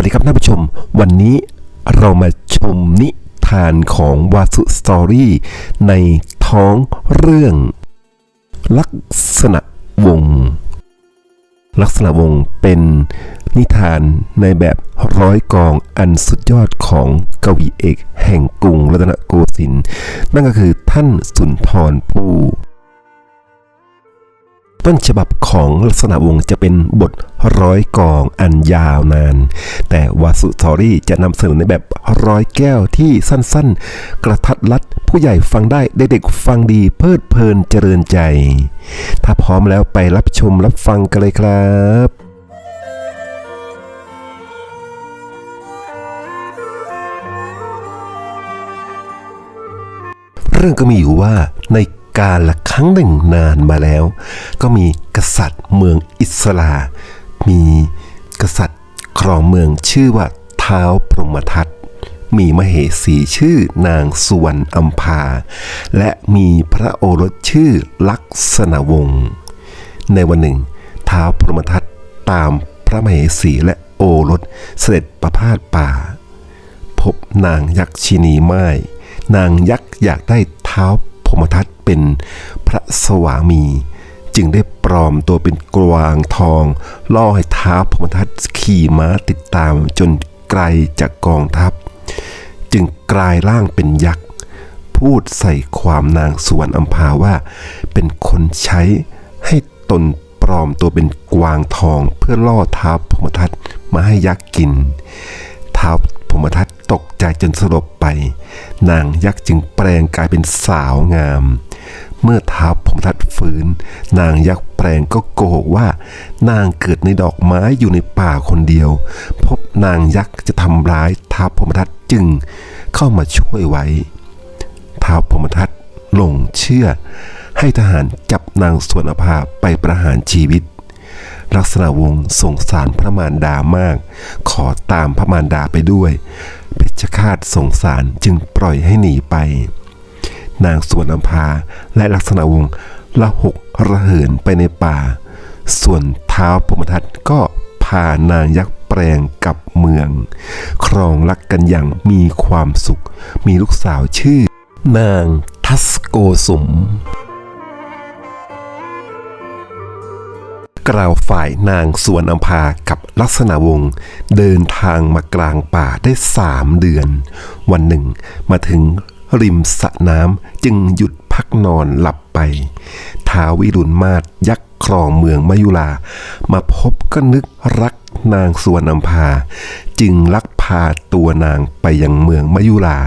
วัสดีครับท่านผู้ชม วันนี้เรามาชมนิทานของวาสุสตอรี่ในท้องเรื่อง ลักษณะวง ลักษณะวงเป็นนิทานในแบบร้อยกองอันสุดยอดของกวีเอกแห่งกรุงรัตนโกสินทร์นั่นก็คือท่านสุนทรภู่ ต้นฉบับของลักษณะวงจะเป็นบทร้อยกองอันยาวนาน แต่วาสุทอรี่จะนำเสนอในแบบร้อยแก้วที่สั้นๆ กระทัดรัดผู้ใหญ่ฟังได้เด็กๆฟังดีเพลิดเพลินเจริญใจ ถ้าพร้อมแล้วไปรับชมรับฟังกันเลยครับเรื่องก็มีอยู่ว่าใน การละครั้งหนึ่งนานมาแล้ว ก็มีกษัตริย์เมืองอิสลา มีกษัตริย์ครองเมืองชื่อว่าเท้าพรหมทัตมีมเหสีชื่อนางสุวรรณอัมพา และมีพระโอรสชื่อลักษณะวงศ์ในวันหนึ่งท้าวพรหมทัตตามพระมเหสีและโอรสเสด็จประพาสป่า พบนางยักษ์ชินีไม้นางยักษ์อยากได้เท้า พรหมทัตเป็นพระสวามี จึงได้ปลอมตัวเป็นกวางทอง ล่อให้เท้าพรหมทัตขี่ม้าติดตามจนไกลจากกองทัพ จึงกลายร่างเป็นยักษ์ พูดใส่ความนางสวรรณอัมพาว่า เป็นคนใช้ให้ตนปลอมตัวเป็นกวางทองเพื่อล่อเท้าพรหมทัตมาให้ยักษ์กินท้าพรหมทัต ตกใจจนสลบไป นางยักษ์จึงแปลงกายเป็นสาวงาม เมื่อท้าวพมทัตฟื้น นางยักษ์แปลงก็โกหกว่า นางเกิดในดอกไม้อยู่ในป่าคนเดียว พบนางยักษ์จะทำร้ายท้าวพมทัตจึงเข้ามาช่วยไว้ท้าวพมทัตหลงเชื่อ ให้ทหารจับนางสวนอภาไปประหารชีวิตลักษณะวงศ์สงสารพระมารดามาก ขอตามพระมารดาไปด้วย เพชฌฆาตสงสารจึงปล่อยให้หนีไป นางสวนอัมพาและลักษณะวงศ์ละหกระเหินไปในป่า ส่วนเท้าพรมทัตก็พานางยักษ์แปลงกลับเมือง ครองรักกันอย่างมีความสุข มีลูกสาวชื่อ นางทัสโกสุม กล่าวฝ่ายนางสวนอัมภากับลักษณะวงศ์เดินทางมากลางป่าได้สามเดือน วันหนึ่งมาถึงริมสระน้ำจึงหยุดพักนอนหลับไปท้าววิรุณมาศยักษ์ รองเมืองมายุรามาพบก็นึกรักนางสวนอัมพา จึงลักพาตัวนางไปยังเมืองมายุรา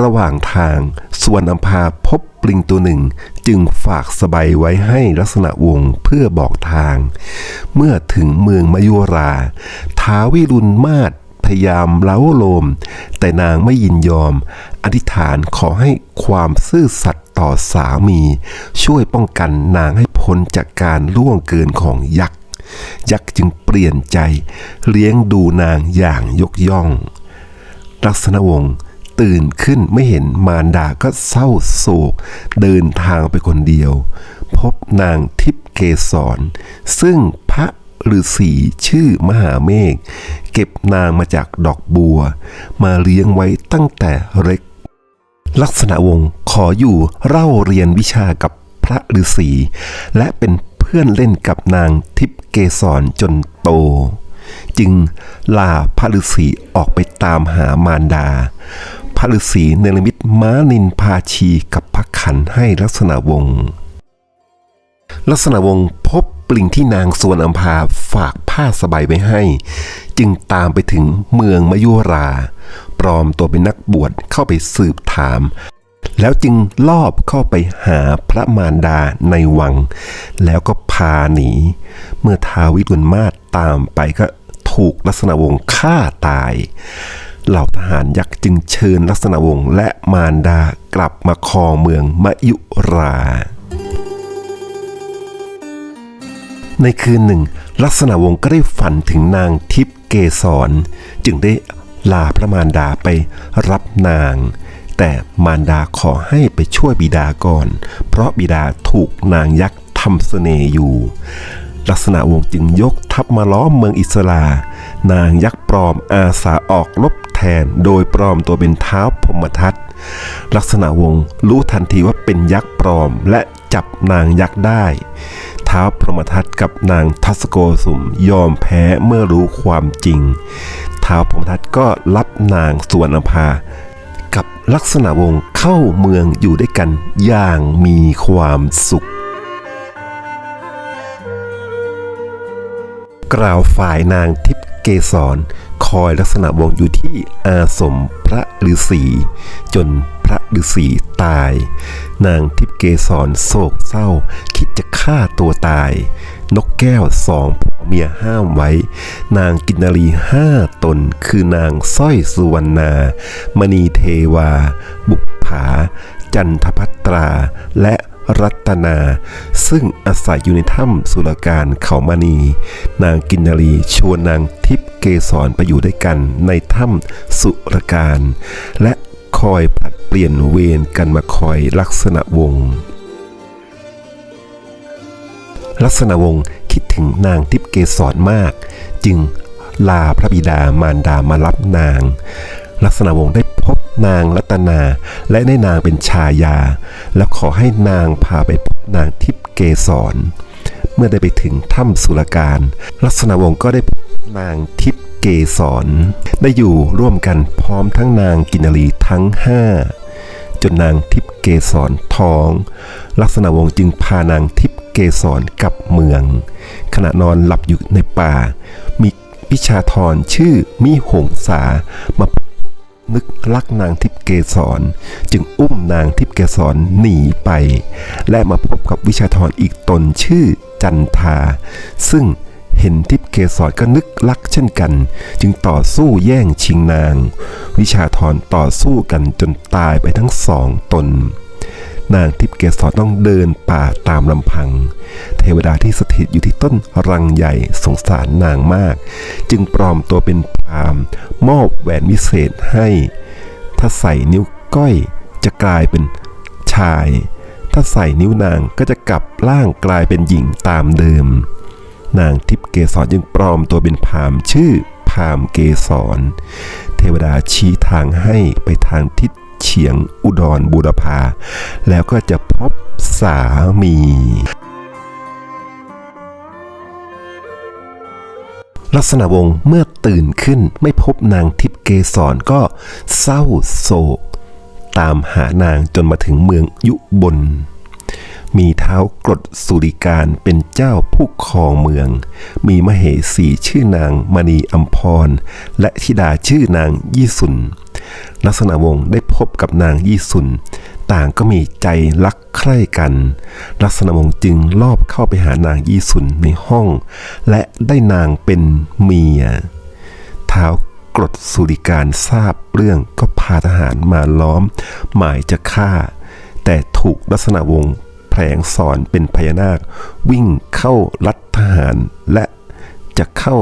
ระหว่างทางสวนอัมพาพบปลิงตัวหนึ่ง จึงฝากสบายไว้ให้ลักษณะวงเพื่อบอกทาง เมื่อถึงเมืองมายุราท้าววิรุณมาศพยายามเล้าโลม แต่นางไม่ยินยอม อธิษฐานขอให้ความซื่อสัตย์ ต่อสามี ช่วยป้องกันนางให้พ้นจากการล่วงเกินของยักษ์ ยักษ์จึงเปลี่ยนใจ เลี้ยงดูนางอย่างยกย่อง ลักษณะวงศ์ตื่นขึ้นไม่เห็นมารดาก็เศร้าโศก เดินทางไปคนเดียว พบนางทิพย์เกสรซึ่งพระฤาษีชื่อมหาเมฆเก็บนางมาจากดอกบัว มาเลี้ยงไว้ตั้งแต่เล็ก ลักษณะวงศ์ ออยู่เล่าเรียนวิชากับพระฤาษีและเป็นเพื่อนเล่นกับนางทิพย์เกสรจนโต จึงลาพระฤาษีออกไปตามหามารดา พระฤาษีเนรมิตม้านินพาชีกับพระขันให้ลักษณะวงศ์ลักษณะวงศ์พบปลิงที่นางสวนอัมพาฝากผ้าสบายไว้ให้ จึงตามไปถึงเมืองมยุรา ปลอมตัวเป็นนักบวชเข้าไปสืบถาม แล้วจึงลอบเข้าไปหาพระมารดาในวัง แล้วก็พาหนี เมื่อท้าวิรุณมาศตามไปก็ถูกลักษณะวงศ์ฆ่าตาย เหล่าทหารยักษ์จึงเชิญลักษณะวงศ์และมารดากลับมาครองเมืองมยุรา ในคืนหนึ่ง ลักษณะวงศ์ก็ได้ฝันถึงนางทิพย์เกสรจึงได้ลาพระมารดาไปรับนาง แต่มารดาขอให้ไปช่วยบิดาก่อน เพราะบิดาถูกนางยักษ์ทำเสน่ห์อยู่ ลักษณะวงจึงยกทัพมาล้อมเมืองอิสลา นางยักษ์ปลอมอาสาออกรบแทน โดยปลอมตัวเป็นเท้าพรหมทัตลักษณะวงรู้ทันทีว่าเป็นยักษ์ปลอมและจับนางยักษ์ได้ ท้าวพรหมทัตกับนางทัศโกสุมยอมแพ้เมื่อรู้ความจริง ท้าวพรหมทัตก็รับนางสวนอภา กับลักษณะวงศ์เข้าเมืองอยู่ด้วยกันอย่างมีความสุข กล่าวฝ่ายนางทิพย์เกษรคอยลักษณะวงศ์อยู่ที่อาสมพระฤาษีจนพระฤาษีตาย นางทิพย์เกษรโศกเศร้า คิดจะฆ่าตัวตาย นกแก้วสอง เมียห้ามไว้ นางกินนารีห้าตน คือนางสร้อยสุวรรณา มณีเทวา บุปผา จันทพัตรา และรัตนา ซึ่งอาศัยอยู่ในถ้ำสุรการเขามณี นางกินนารีชวนนางทิพเกษรไปอยู่ด้วยกันในถ้ำสุรการ และคอยผลัดเปลี่ยนเวรกันมาคอยลักษณะวงลักษณะวง คิดถึงนางทิพเกษรมาก จึงลาพระบิดามารดามารับนาง ลักษณะวงศ์ได้พบนางรัตนา และได้นางเป็นชายา แล้วขอให้นางพาไปพบนางทิพเกษรเมื่อได้ไปถึงถ้ำสุรการ ลักษณะวงศ์ก็ได้พบนางทิพเกษรได้อยู่ร่วมกันพร้อมทั้งนางกินารีทั้งห้าจนนางทิพเกษรท้อง ลักษณะวงศ์จึงพานางทิพเกษรกลับเมือง ขณะนอนหลับอยู่ในป่า มีพิชาธรชื่อมิหงสามานึกรักนางทิพย์เกษรจึงอุ้มนางทิพย์เกษรหนีไป และมาพบกับวิชาธรอีกตนชื่อจันทา ซึ่งเห็นทิพย์เกษรก็นึกรักเช่นกัน จึงต่อสู้แย่งชิงนาง วิชาธรต่อสู้กันจนตายไปทั้งสองตน นางทิพย์เกษรต้องเดินป่าตามลำพัง เทวดาที่สถิตอยู่ที่ต้นรังใหญ่สงสารนางมาก จึงปลอมตัวเป็นพรามมอบแหวนวิเศษให้ ถ้าใส่นิ้วก้อยจะกลายเป็นชาย ถ้าใส่นิ้วนางก็จะกลับร่างกลายเป็นหญิงตามเดิม นางทิพย์เกษรจึงปลอมตัวเป็นพรามชื่อพรามเกษรเทวดาชี้ทางให้ไปทางทิศ ฉียง อุดรบูรพา แล้วก็จะพบสามีลักษณะวงศ์เมื่อตื่นขึ้นไม่พบนางทิพเกษรก็เศร้าโศก ตามหานางจนมาถึงเมืองยุบลมีเท้ากรดสุริการเป็นเจ้าผู้ครองเมือง มีมเหสีชื่อนางมณีอัมพร และธิดาชื่อนางยี่สุน ลักษณะวงศ์ได้พบกับนางยี่สุน ต่างก็มีใจรักใคร่กัน ลักษณะวงศ์จึงลอบเข้าไปหานางยี่สุนในห้อง และได้นางเป็นเมียท้าวกรดสุริการทราบเรื่องก็พาทหารมาล้อม หมายจะฆ่า แต่ถูกลักษณะวงศ์แผลงสอนเป็นพญานาค วิ่งเข้ารัดทหารและจะเข้า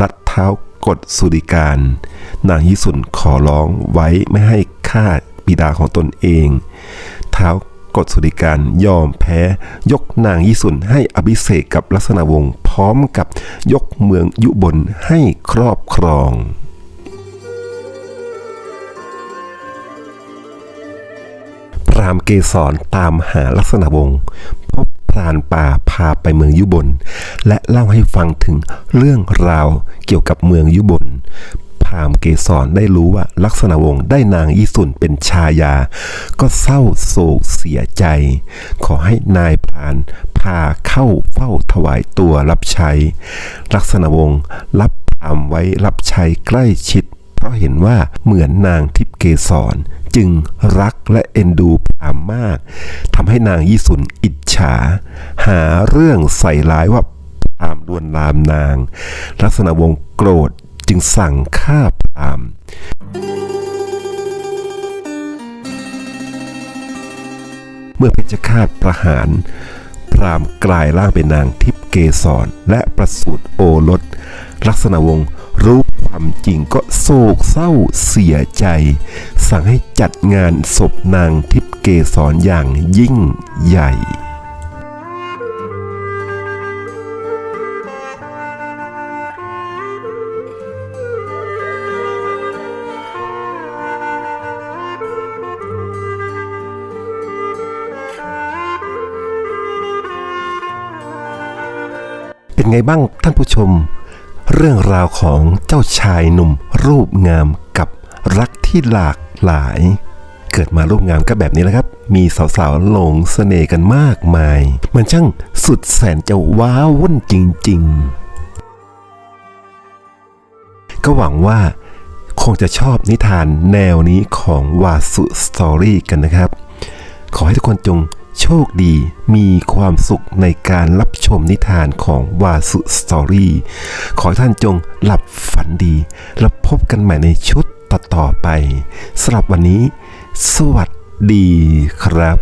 รัดเท้า กดสุริการ นางยิสุนขอร้องไว้ไม่ให้ฆ่าบิดาของตนเอง เท้ากดสุริการยอมแพ้ยกนางยิสุนให้อภิเษกกับลักษณะวงศ์พร้อมกับยกเมืองยุบลให้ครอบครองพรามเกษรตามหาลักษณะวงศ์ รานป่าพาไปเมืองยุบล และเล่าให้ฟังถึงเรื่องราวเกี่ยวกับเมืองยุบลพรามเกษรได้รู้ว่าลักษณะวงศ์ได้นางอีสุนเป็นชายา ก็เศร้าโศกเสียใจ ขอให้นายพรานพาเข้าเฝ้าถวายตัวรับใช้ ลักษณะวงศ์รับพรามไว้รับใช้ใกล้ชิด เพราะเห็นว่าเหมือนนางทิพเกษร จึงรักและเอ็นดูพรามมากทำให้นางยี่สุนอิจฉา หาเรื่องใส่ร้ายว่าพรามลวนลามนาง ลักษณะวงศ์โกรธจึงสั่งฆ่าพรามเมื่อเพชฌฆาตประหาร พรามกลายร่างเป็นนางทิพเกษรและประสูติโอรส ลักษณะวงศ์รู้ความจริงก็โศกเศร้าเสียใจ สั่งให้จัดงานศพนางทิพเกษรอย่างยิ่งใหญ่เป็นไงบ้างท่านผู้ชม เรื่องราวของเจ้าชายหนุ่มรูปงามกับ รักที่หลากหลาย เกิดมารูปงามก็แบบนี้แหละครับ มีสาวๆหลงเสน่ห์กันมากมาย มันช่างสุดแสนจะว้าวุ่นจริง ๆ ก็หวังว่าคงจะชอบนิทานแนวนี้ของวาสุสตอรี่กันนะครับ ขอให้ทุกคนจงโชคดีมีความสุขในการรับชมนิทานของวาสุสตอรี่ ขอให้ท่านจงหลับฝันดี แล้วพบกันใหม่ในชุด ต่อๆไปสำหรับวันนี้ สวัสดีครับ